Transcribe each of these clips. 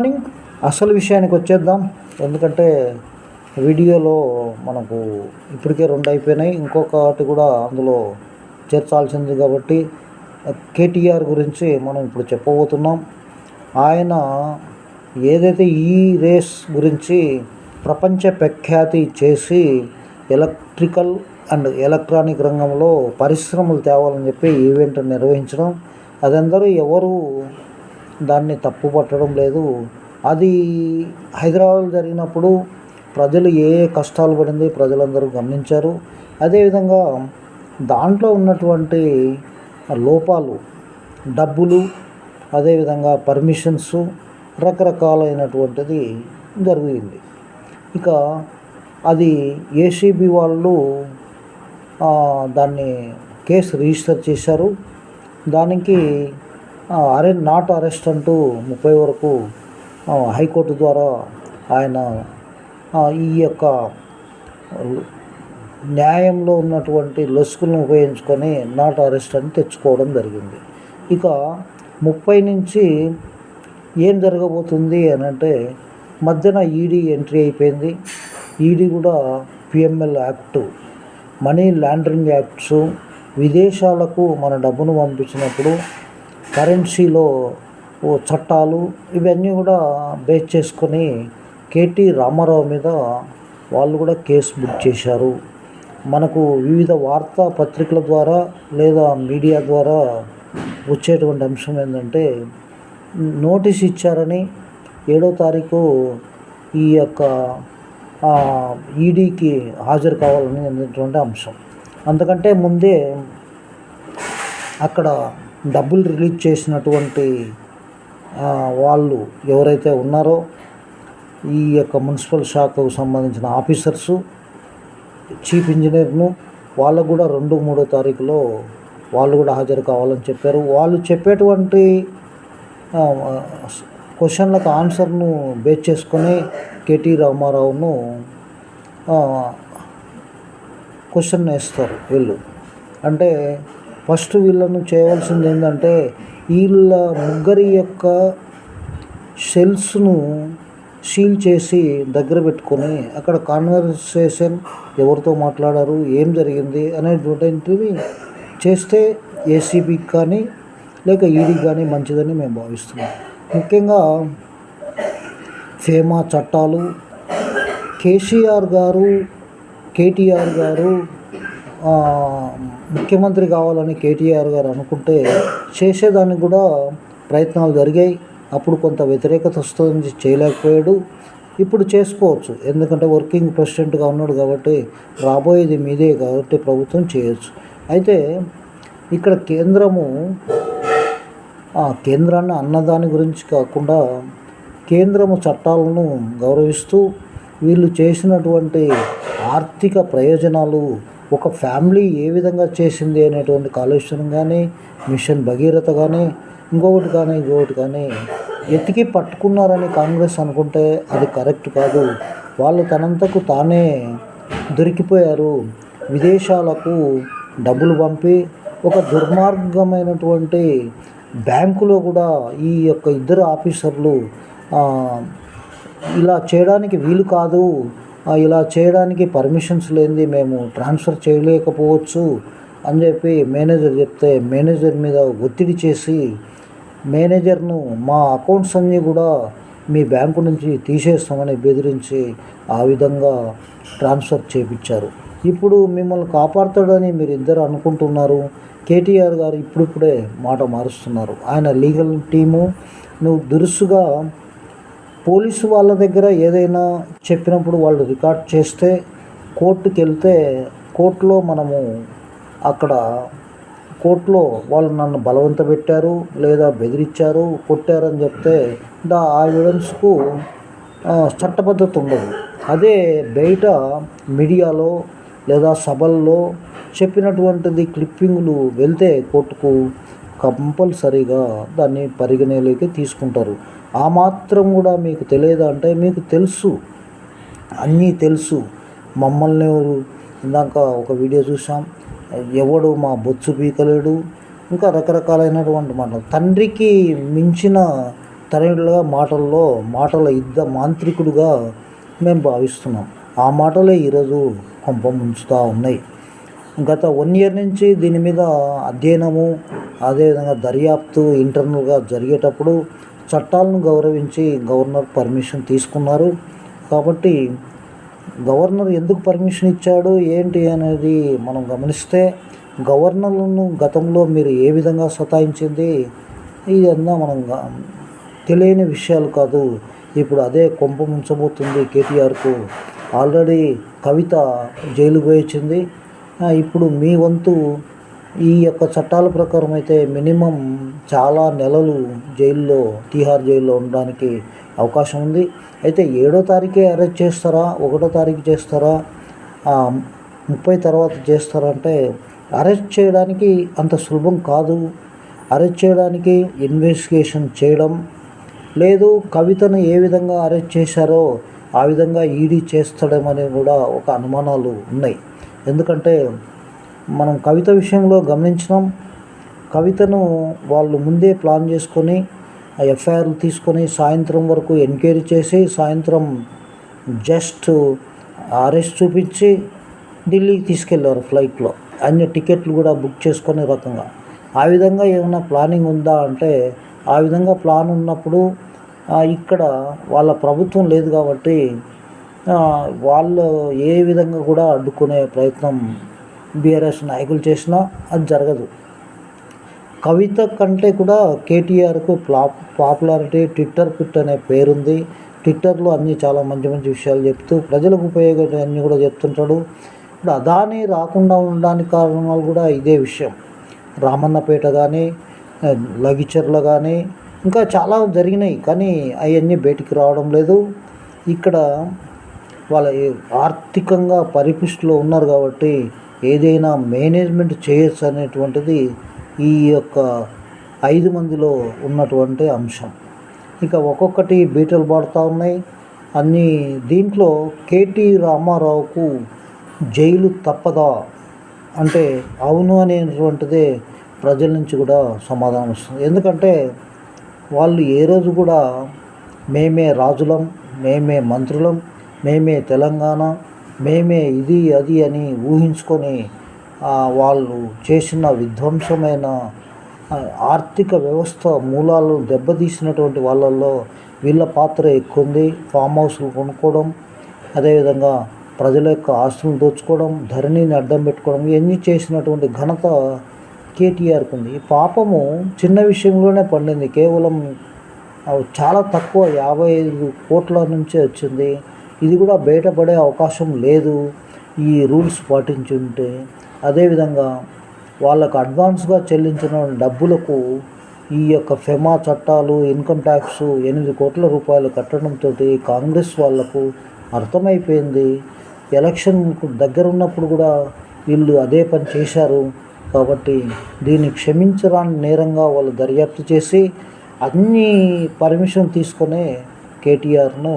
Morning అసలు విషయానికి వచ్చేద్దాం. ఎందుకంటే వీడియోలో మనకు ఇప్పటికే రెండు అయిపోయినాయి. ఇంకొకటి కూడా అందులో చేర్చాల్సింది కాబట్టి కేటీఆర్ గురించి మనం ఇప్పుడు చెప్పబోతున్నాం. ఆయన ఏదైతే ఈ రేస్ గురించి ప్రపంచ ప్రఖ్యాతి చేసి ఎలక్ట్రికల్ అండ్ ఎలక్ట్రానిక్ రంగంలో పరిశ్రమలు తేవాలని చెప్పి ఈవెంట్ నిర్వహించడం. అదందరూ ఎవరు దాన్ని తప్పు పట్టడం లేదు. అది హైదరాబాద్ జరిగినప్పుడు ప్రజలు ఏ కష్టాలు పడింది ప్రజలందరూ గమనించారు. అదేవిధంగా దాంట్లో ఉన్నటువంటి లోపాలు డబ్బులు అదేవిధంగా పర్మిషన్స్ రకరకాలైనటువంటిది జరిగింది. ఇక అది ఏసీబీ వాళ్ళు దాన్ని కేసు రిజిస్టర్ చేశారు. దానికి అరె నాట్ అరెస్ట్ అంటూ ముప్పై వరకు హైకోర్టు ద్వారా ఆయన ఈ యొక్క న్యాయంలో ఉన్నటువంటి లొసుకులను ఉపయోగించుకొని నాట్ అరెస్ట్ అని తెచ్చుకోవడం జరిగింది. ఇక ముప్పై నుంచి ఏం జరగబోతుంది అని అంటే మధ్యన ఈడీ ఎంట్రీ అయిపోయింది. ఈడీ కూడా PML act money laundering acts విదేశాలకు మన డబ్బును పంపించినప్పుడు కరెన్సీలో ఓ చట్టాలు ఇవన్నీ కూడా బేస్ చేసుకొని కేటీ రామారావు మీద వాళ్ళు కూడా కేసు బుక్ చేశారు. మనకు వివిధ వార్తా పత్రికల ద్వారా లేదా మీడియా ద్వారా వచ్చేటువంటి అంశం ఏంటంటే నోటీస్ ఇచ్చారని ఏడో తారీఖు ఈ యొక్క ఈడీకి హాజరు కావాలని అనేటువంటి అంశం. అంతకంటే ముందే అక్కడ డబ్బులు రిలీజ్ చేసినటువంటి వాళ్ళు ఎవరైతే ఉన్నారో ఈ యొక్క మున్సిపల్ శాఖకు సంబంధించిన ఆఫీసర్సు చీఫ్ ఇంజనీర్ను వాళ్ళకు కూడా రెండు మూడో తారీఖులో వాళ్ళు కూడా హాజరు కావాలని చెప్పారు. వాళ్ళు చెప్పేటువంటి క్వశ్చన్లకు ఆన్సర్ను బేస్ చేసుకొని కేటీ రామారావును క్వశ్చన్ వేస్తారు వీళ్ళు. అంటే ఫస్ట్ వీళ్ళను చేయవలసింది ఏంటంటే వీళ్ళ ముగ్గురి యొక్క సెల్స్ను సీల్ చేసి దగ్గర పెట్టుకొని అక్కడ కాన్వర్సేషన్ ఎవరితో మాట్లాడారు ఏం జరిగింది అనేటువంటివి చేస్తే ఏసీబీకి కానీ లేక ఈడీకి కానీ మంచిదని మేము భావిస్తున్నాం. ముఖ్యంగా ఫేమా చట్టాలు కేసీఆర్ గారు కేటీఆర్ గారు ముఖ్యమంత్రి కావాలని కేటీఆర్ గారు అనుకుంటే చేసేదానికి కూడా ప్రయత్నాలు జరిగాయి. అప్పుడు కొంత వ్యతిరేకత వస్తుంది చేయలేకపోయాడు. ఇప్పుడు చేసుకోవచ్చు. ఎందుకంటే వర్కింగ్ ప్రెసిడెంట్గా ఉన్నాడు కాబట్టి రాబోయేది మీదే కాబట్టి ప్రభుత్వం చేయొచ్చు. అయితే ఇక్కడ కేంద్రము ఆ కేంద్రాన్ని అన్నదాని గురించి కాకుండా కేంద్రము చట్టాలను గౌరవిస్తూ వీళ్ళు చేసినటువంటి ఆర్థిక ప్రయోజనాలు ఒక ఫ్యామిలీ ఏ విధంగా చేసింది అనేటువంటి కాళేశ్వరం కానీ మిషన్ భగీరథ కానీ ఇంకొకటి కానీ ఇంకొకటి కానీ ఎతికి పట్టుకున్నారని కాంగ్రెస్ అనుకుంటే అది కరెక్ట్ కాదు. వాళ్ళు తనంతకు తానే దొరికిపోయారు. విదేశాలకు డబ్బులు పంపి ఒక దుర్మార్గమైనటువంటి బ్యాంకులో కూడా ఈ యొక్క ఇద్దరు ఆఫీసర్లు ఇలా చేయడానికి వీలు కాదు. ఇలా చేయడానికి పర్మిషన్స్ లేనిది మేము ట్రాన్స్ఫర్ చేయలేకపోవచ్చు అని చెప్పి మేనేజర్ చెప్తే మేనేజర్ మీద ఒత్తిడి చేసి మేనేజర్ను మా అకౌంట్స్ అన్నీ కూడా మీ బ్యాంకు నుంచి తీసేస్తామని బెదిరించి ఆ విధంగా ట్రాన్స్ఫర్ చేపించారు. ఇప్పుడు మిమ్మల్ని కాపాడుతాడని మీరు ఇద్దరు అనుకుంటున్నారు. కేటీఆర్ గారు ఇప్పుడిప్పుడే మాట మారుస్తున్నారు. ఆయన లీగల్ టీము నువ్వు దురుసుగా పోలీసు వాళ్ళ దగ్గర ఏదైనా చెప్పినప్పుడు వాళ్ళు రికార్డ్ చేస్తే కోర్టుకి వెళ్తే కోర్టులో మనము అక్కడ కోర్టులో వాళ్ళు నన్ను బలవంత పెట్టారు లేదా బెదిరించారు కొట్టారని చెప్తే దా ఆ ఎవిడెన్స్కు చట్టబద్ధత ఉండదు. అదే బయట మీడియాలో లేదా సభల్లో చెప్పినటువంటిది క్లిప్పింగ్లు వెళ్తే కోర్టుకు కంపల్సరీగా దాన్ని పరిగణలోకి తీసుకుంటారు. ఆ మాత్రం కూడా మీకు తెలియదు అంటే మీకు తెలుసు. అన్నీ తెలుసు. మమ్మల్ని ఎవరు? ఇందాక ఒక వీడియో చూసాం ఎవడు మా బొచ్చు పీకలేడు. ఇంకా రకరకాలైనటువంటి మాటలు. తండ్రికి మించిన తనయుడుగా మాటల్లో మాటల యుద్ధ మాంత్రికుడుగా మేము భావిస్తున్నాం. ఆ మాటలే ఈరోజు కొంప ముంచుతూ ఉన్నాయి. గత వన్ ఇయర్ నుంచి దీని మీద అధ్యయనము అదేవిధంగా దర్యాప్తు ఇంటర్నల్గా జరిగేటప్పుడు చట్టాలను గౌరవించి గవర్నర్ పర్మిషన్ తీసుకున్నారు. కాబట్టి గవర్నర్ ఎందుకు పర్మిషన్ ఇచ్చాడు? ఏంటి అనేది మనం గమనిస్తే గవర్నర్లను గతంలో మీరు ఏ విధంగా సతాయించింది? ఇదన్నా మనం తెలియని విషయాలు కాదు. ఇప్పుడు అదే కొంప ముంచబోతుంది కేటీఆర్కు. ఆల్రెడీ కవిత జైలు పోయించింది ఇప్పుడు మీ వంతు ఈ యొక్క చట్టాల ప్రకారం అయితే మినిమం చాలా నెలలు జైల్లో తీహార్ జైల్లో ఉండడానికి అవకాశం ఉంది. అయితే ఏడో తారీఖే అరెస్ట్ చేస్తారా ఒకటో తారీఖు చేస్తారా ముప్పై తర్వాత చేస్తారంటే అరెస్ట్ చేయడానికి అంత సులభం కాదు. అరెస్ట్ చేయడానికి ఇన్వెస్టిగేషన్ చేయడం లేదు కవితను ఏ విధంగా అరెస్ట్ చేశారో ఆ విధంగా ఈడీ చేస్తాడేమని కూడా ఒక అనుమానాలు ఉన్నాయి. ఎందుకంటే మనం కవిత విషయంలో గమనించినాం. కవితను వాళ్ళు ముందే ప్లాన్ చేసుకొని ఎఫ్ఐఆర్లు తీసుకొని సాయంత్రం వరకు ఎంక్వైరీ చేసి సాయంత్రం జస్ట్ అరెస్ట్ చూపించి ఢిల్లీకి తీసుకెళ్ళారు ఫ్లైట్లో. అన్ని టికెట్లు కూడా బుక్ చేసుకునే రకంగా. ఆ విధంగా ఏమైనా ప్లానింగ్ ఉందా అంటే ఆ విధంగా ప్లాన్ ఉన్నప్పుడు ఇక్కడ వాళ్ళ ప్రభుత్వం లేదు కాబట్టి వాళ్ళు ఏ విధంగా కూడా అడ్డుకునే ప్రయత్నం బీఆర్ఎస్ నాయకులు చేసినా అది జరగదు. కవిత కంటే కూడా కేటీఆర్కు ప్లా పాపులారిటీ ట్విట్టర్ పిట్ అనే పేరుంది. ట్విట్టర్లో అన్నీ చాలా మంచి మంచి విషయాలు చెప్తూ ప్రజలకు ఉపయోగపడే అన్నీ కూడా చెప్తుంటాడు. ఇప్పుడు అదాని రాకుండా ఉండడానికి కారణాలు కూడా ఇదే విషయం. రామన్నపేట కానీ లగిచర్ల కానీ ఇంకా చాలా జరిగినాయి. కానీ అవన్నీ బయటికి రావడం లేదు. ఇక్కడ వాళ్ళ ఆర్థికంగా పరిపుష్టిలో ఉన్నారు కాబట్టి ఏదైనా మేనేజ్మెంట్ చేయొచ్చు అనేటువంటిది ఈ యొక్క ఐదు మందిలో ఉన్నటువంటి అంశం. ఇక ఒక్కొక్కటి బీటలు పడుతూ ఉన్నాయి. అన్నీ దీంట్లో కేటీ రామారావుకు జైలు తప్పదా? అంటే అవును అనేటువంటిదే ప్రజల నుంచి కూడా సమాధానం వస్తుంది. ఎందుకంటే వాళ్ళు ఏ రోజు కూడా మేమే రాజులం మేమే మంత్రులం మేమే తెలంగాణ మేమే ఇది అది అని ఊహించుకొని వాళ్ళు చేసిన విధ్వంసమైన ఆర్థిక వ్యవస్థ మూలాలు దెబ్బతీసినటువంటి వాళ్ళల్లో వీళ్ళ పాత్ర ఎక్కువ ఉంది ఫామ్ హౌస్లు కొనుక్కోవడం అదేవిధంగా ప్రజల యొక్క ఆస్తులను దోచుకోవడం ధరణిని అడ్డం పెట్టుకోవడం ఇవన్నీ చేసినటువంటి ఘనత కేటీఆర్కి ఉంది. ఈ పాపము చిన్న విషయంలోనే పండింది. కేవలం చాలా తక్కువ యాభై ఐదు కోట్ల నుంచే వచ్చింది. ఇది కూడా బయటపడే అవకాశం లేదు. ఈ రూల్స్ పాటించి ఉంటే అదేవిధంగా వాళ్ళకు అడ్వాన్స్గా చెల్లించిన డబ్బులకు ఈ యొక్క ఫెమా చట్టాలు ఇన్కమ్ ట్యాక్స్ ఎనిమిది కోట్ల రూపాయలు కట్టడంతో కాంగ్రెస్ వాళ్ళకు అర్థమైపోయింది. ఎలక్షన్ దగ్గర ఉన్నప్పుడు కూడా వీళ్ళు అదే పని చేశారు. కాబట్టి దీన్ని క్షమించరాని నేరంగా వాళ్ళు దర్యాప్తు చేసి అన్ని పర్మిషన్ తీసుకునే కేటీఆర్ను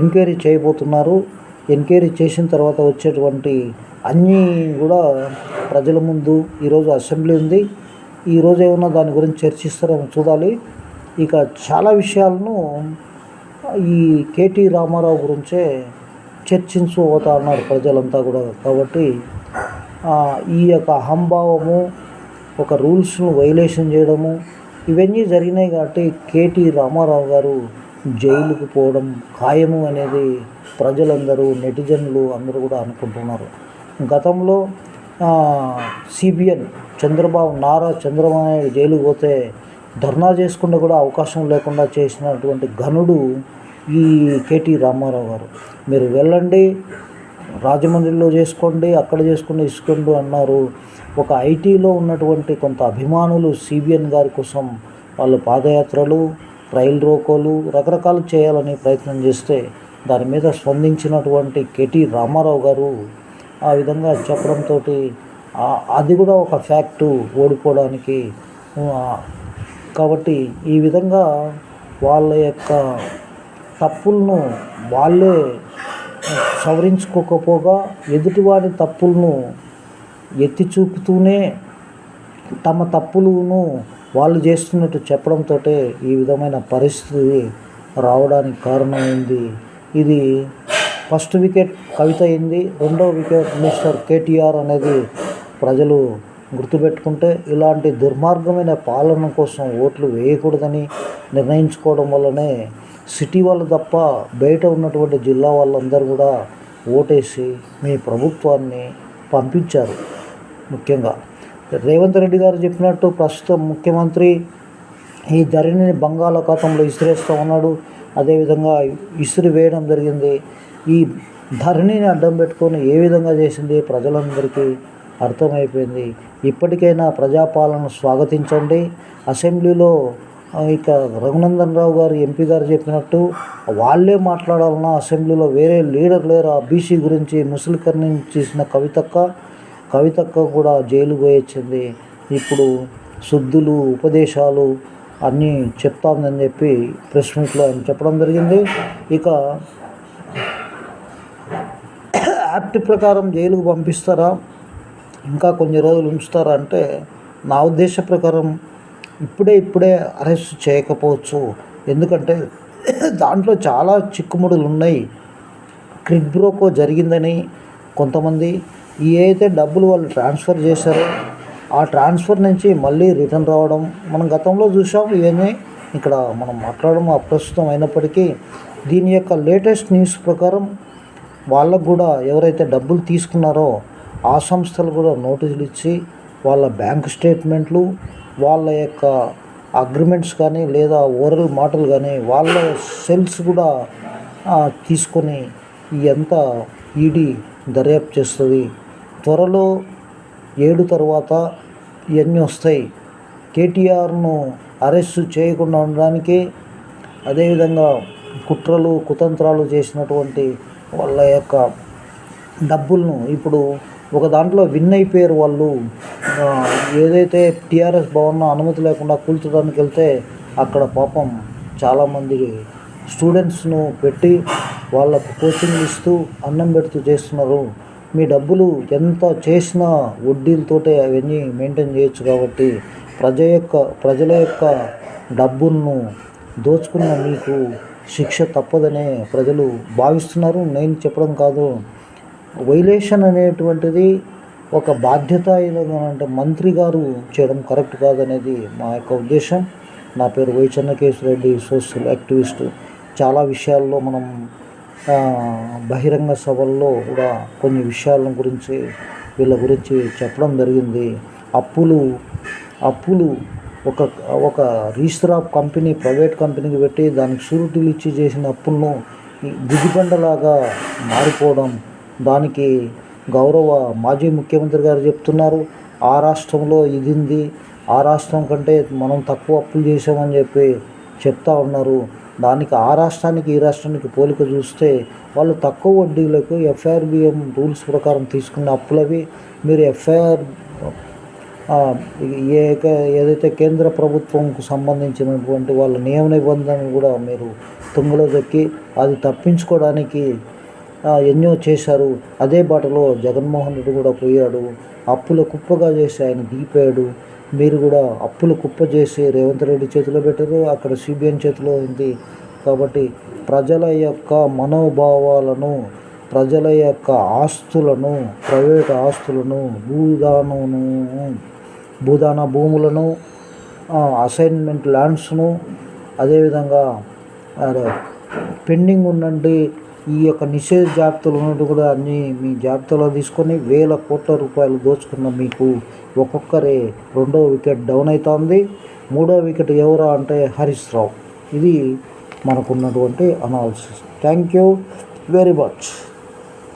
ఎంక్వైరీ చేయబోతున్నారు. ఎంక్వైరీ చేసిన తర్వాత వచ్చేటువంటి అన్నీ కూడా ప్రజల ముందు ఈరోజు అసెంబ్లీ ఉంది. ఈరోజు ఏమన్నా దాని గురించి చర్చిస్తారేమో చూడాలి. ఇక చాలా విషయాలను ఈ కేటీ రామారావు గురించే చర్చించుకోతా ఉన్నారు ప్రజలంతా కూడా. కాబట్టి ఈ యొక్క అహంభావము ఒక రూల్స్ను వైలేషన్ చేయడము ఇవన్నీ జరిగినాయి కాబట్టి కేటీ రామారావు గారు జైలుకు పోవడం ఖాయము అనేది ప్రజలందరూ నెటిజన్లు అందరూ కూడా అనుకుంటున్నారు. గతంలో సిబిఎన్ చంద్రబాబు నారా చంద్రబాబు నాయుడు జైలుకు పోతే ధర్నా చేసుకుంటే కూడా అవకాశం లేకుండా చేసినటువంటి ఘనుడు ఈ కేటీ రామారావు గారు. మీరు వెళ్ళండి రాజమండ్రిలో చేసుకోండి అక్కడ చేసుకుని ఇసుకోండి అన్నారు. ఒక ఐటీలో ఉన్నటువంటి కొంత అభిమానులు సిబిఎన్ గారి కోసం వాళ్ళు పాదయాత్రలు రైలు రోకోలు రకరకాలు చేయాలని ప్రయత్నం చేస్తే దాని మీద స్పందించినటువంటి కెటి రామారావు గారు ఆ విధంగా చెప్పడంతో అది కూడా ఒక ఫ్యాక్టు ఓడిపోవడానికి కాబట్టి ఈ విధంగా వాళ్ళ యొక్క తప్పులను వాళ్ళే సవరించుకోకపోగా ఎదుటివారి తప్పులను ఎత్తి చూపుతూనే తమ తప్పులను వాళ్ళు చేస్తున్నట్టు చెప్పడంతో ఈ విధమైన పరిస్థితి రావడానికి కారణమైంది. ఇది ఫస్ట్ వికెట్ కవిత అయింది. రెండో వికెట్ మిస్టర్ కేటీఆర్ అనేది ప్రజలు గుర్తుపెట్టుకుంటే ఇలాంటి దుర్మార్గమైన పాలన కోసం ఓట్లు వేయకూడదని నిర్ణయించుకోవడం వల్లనే సిటీ వాళ్ళు తప్ప బయట ఉన్నటువంటి జిల్లా వాళ్ళందరూ కూడా ఓటేసి మీ ప్రభుత్వాన్ని పంపించారు ముఖ్యంగా. రేవంత్ రెడ్డి గారు చెప్పినట్టు ప్రస్తుతం ముఖ్యమంత్రి ఈ ధరణిని బంగాళాఖాతంలో ఇసిరేస్తూ ఉన్నాడు. అదేవిధంగా ఇసురు వేయడం జరిగింది. ఈ ధరణిని అడ్డం పెట్టుకొని ఏ విధంగా చేసింది ప్రజలందరికీ అర్థమైపోయింది. ఇప్పటికైనా ప్రజాపాలన స్వాగతించండి. అసెంబ్లీలో ఇక రఘునందన్ రావు గారు ఎంపీ గారు చెప్పినట్టు వాళ్ళే మాట్లాడాలన్నా అసెంబ్లీలో వేరే లీడర్ లేరు? ఆ బీసీ గురించి ముసలికర్ని చేసిన కవితక్క కవితక్క కూడా జైలు పోయొచ్చింది. ఇప్పుడు శుద్ధులు ఉపదేశాలు అన్నీ చెప్తామని చెప్పి ప్రెస్ మీట్లో ఆయన చెప్పడం జరిగింది. ఇక యాక్ట్ ప్రకారం జైలుకు పంపిస్తారా? ఇంకా కొన్ని రోజులు ఉంచుతారా అంటే నా ఉద్దేశ ప్రకారం ఇప్పుడే ఇప్పుడే అరెస్ట్ చేయకపోవచ్చు. ఎందుకంటే దాంట్లో చాలా చిక్కుముడులు ఉన్నాయి. క్రిడ్బ్రోకో జరిగిందని కొంతమంది ఏదైతే డబ్బులు వాళ్ళు ట్రాన్స్ఫర్ చేశారో ఆ ట్రాన్స్ఫర్ నుంచి మళ్ళీ రిటర్న్ రావడం మనం గతంలో చూసాం ఇవన్నీ ఇక్కడ మనం మాట్లాడడం అప్రస్తుతం అయినప్పటికీ దీని యొక్క లేటెస్ట్ న్యూస్ ప్రకారం వాళ్ళకు కూడా ఎవరైతే డబ్బులు తీసుకున్నారో ఆ సంస్థలు కూడా నోటీసులు ఇచ్చి వాళ్ళ బ్యాంక్ స్టేట్మెంట్లు వాళ్ళ యొక్క అగ్రిమెంట్స్ కానీ లేదా ఓరల్ మాటలు కానీ వాళ్ళ సెల్స్ కూడా తీసుకొని ఎంత ఈడీ దర్యాప్తు చేస్తుంది. త్వరలో ఏడు తర్వాత ఇవన్నీ వస్తాయి. కేటీఆర్ను అరెస్ట్ చేయకుండా ఉండడానికి అదేవిధంగా కుట్రలు కుతంత్రాలు చేసినటువంటి వాళ్ళ యొక్క డబ్బులను ఇప్పుడు ఒక దాంట్లో విన్ అయిపోయారు వాళ్ళు. ఏదైతే టీఆర్ఎస్ భవన్ అనుమతి లేకుండా కూల్చడానికి వెళ్తే అక్కడ పాపం చాలామంది స్టూడెంట్స్ను పెట్టి వాళ్ళకు కోచింగ్ ఇస్తూ అన్నం పెడుతూ చేస్తున్నారు. మీ డబ్బులు ఎంత చేసినా వడ్డీలతోటే అవన్నీ మెయింటైన్ చేయొచ్చు కాబట్టి ప్రజ యొక్క ప్రజల యొక్క డబ్బులను దోచుకున్న మీకు శిక్ష తప్పదనే ప్రజలు భావిస్తున్నారు. నేను చెప్పడం కాదు. వైలేషన్ అనేటువంటిది ఒక బాధ్యత అంటే మంత్రి గారు చేయడం కరెక్ట్ కాదనేది మా యొక్క ఉద్దేశం. నా పేరు వై చెన్నకేశ్వరరెడ్డి సోషల్ యాక్టివిస్ట్. చాలా విషయాల్లో మనం బహిరంగ సభల్లో కూడా కొన్ని విషయాల గురించి వీళ్ళ గురించి చెప్పడం జరిగింది. అప్పులు అప్పులు ఒక ఒక రీస్రాప్ కంపెనీ ప్రైవేట్ కంపెనీకి పెట్టి దానికి షూరిటీలు ఇచ్చి చేసిన అప్పులను ఈ గుదిబండలాగా మారిపోవడం దానికి గౌరవ మాజీ ముఖ్యమంత్రి గారు చెప్తున్నారు. ఆ రాష్ట్రంలో ఇదింది ఆ రాష్ట్రం కంటే మనం తక్కువ అప్పులు చేసామని చెప్పి చెప్తా ఉన్నారు. దానికి ఆ రాష్ట్రానికి ఈ రాష్ట్రానికి పోలిక చూస్తే వాళ్ళు తక్కువ వడ్డీలకు ఎఫ్ఐఆర్బిఎం రూల్స్ ప్రకారం తీసుకున్న అప్పులవి మీరు ఎఫ్ఐఆర్ ఏ ఏదైతే కేంద్ర ప్రభుత్వంకు సంబంధించినటువంటి వాళ్ళ నియమ నిబంధనలు కూడా మీరు తుంగలో దొక్కి అది తప్పించుకోవడానికి ఎన్నో చేశారు. అదే బాటలో జగన్మోహన్ రెడ్డి కూడా పోయాడు. అప్పుల కుప్పగా చేసి ఆయన దిగిపోయాడు మీరు కూడా అప్పులు కుప్ప చేసి రేవంత్ రెడ్డి చేతిలో పెట్టారు. అక్కడ సిబిఎన్ చేతిలో ఉంది. కాబట్టి ప్రజల యొక్క మనోభావాలను ప్రజల యొక్క ఆస్తులను ప్రైవేట్ ఆస్తులను భూదానను భూదాన భూములను అసైన్మెంట్ ల్యాండ్స్ను అదేవిధంగా పెండింగ్ ఉన్నండి ఈ యొక్క నిషేధ జాబితాలు ఉన్నట్టు కూడా అన్నీ మీ జాబితాలో తీసుకొని వేల కోట్ల రూపాయలు దోచుకున్న మీకు ఒక్కొక్కరే రెండో వికెట్ డౌన్ అవుతుంది మూడో వికెట్ ఎవరా అంటే హరీష్ రావు. ఇది మనకున్నటువంటి analysis thank you very much